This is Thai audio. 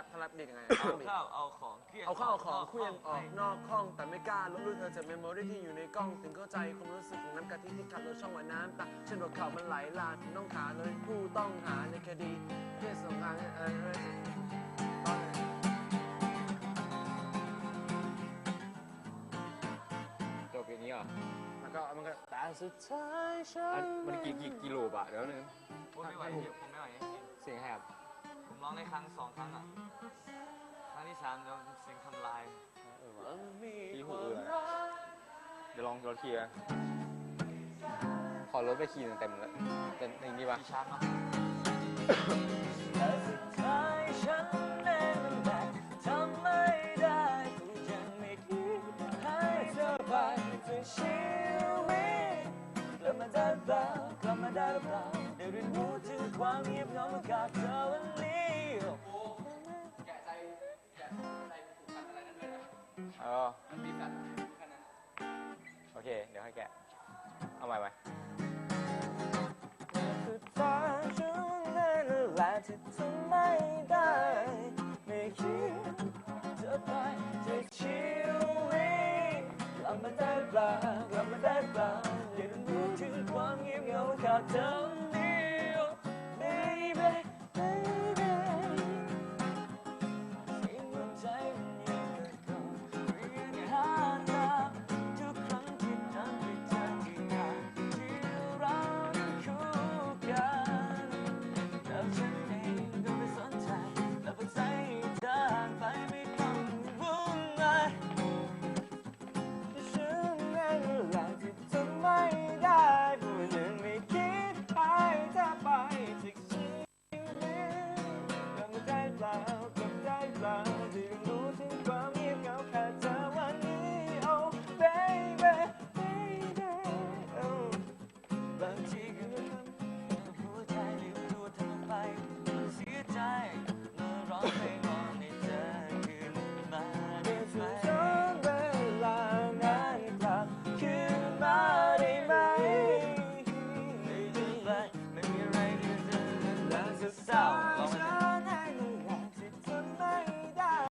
ดีดยังไงเอาต้องดีดข้าวเอาของเครียดเอาข้าวเอาของเคลื่อนออกให้นอกห้องแต่ไม่กล้าลบรูปเธอจากเมมโมรี่ที่อยู่ในกล้องถึงเข้าใจความรู้สึกของน้ำกะทิที่ขับรถช่องว่ายน้ำตาเช่นว่าข่าวมันไหลหลากถึงน้องขาเลยผู้ต้องหาในคดีเพศสงครามเออเออตอนไหน จบอย่างนี้เหรอแล้วก็มันก็แต่สุดท้ายฉัอันนมันกี่กี่กิโลบอะเดี๋ยวนึงผมไม่ไหวจริงผมไม่ไหวจริง เสียงแหบผม ร้องได้ครั้งสองครั้งอะ ครั้งที่สามเดี๋ยวเสียงทำลาย เออว่ะมันมีที่คหูวามเอือรักเดี๋ยวลองรถขี่นะขอรถไปขี่เต็มๆเลยเต็มอย่างนี้ปะกี่ชาร์จเนาะแต่สุดท้ายฉันเองนั่นแหละทำไม่ได้กูยังไม่คิดให้เธอไปจากชีวิตกลับมาได้เปล่ากลับมาได้หรือเปล่าได้เรียนรู้ถึงความเงีย เออมันมีสัตว์โอเค เดี๋ยวให้แกะ เอาใหม่ไหมสุดท้ายฉันนั่นแหละที่ทำไม่ได้ ไม่คิดจะไปจากชีวิตกลับมาได้เปล่ากลับมาได้เปล่าได้รู้ถึงความเงียบเหงาขาดเธอ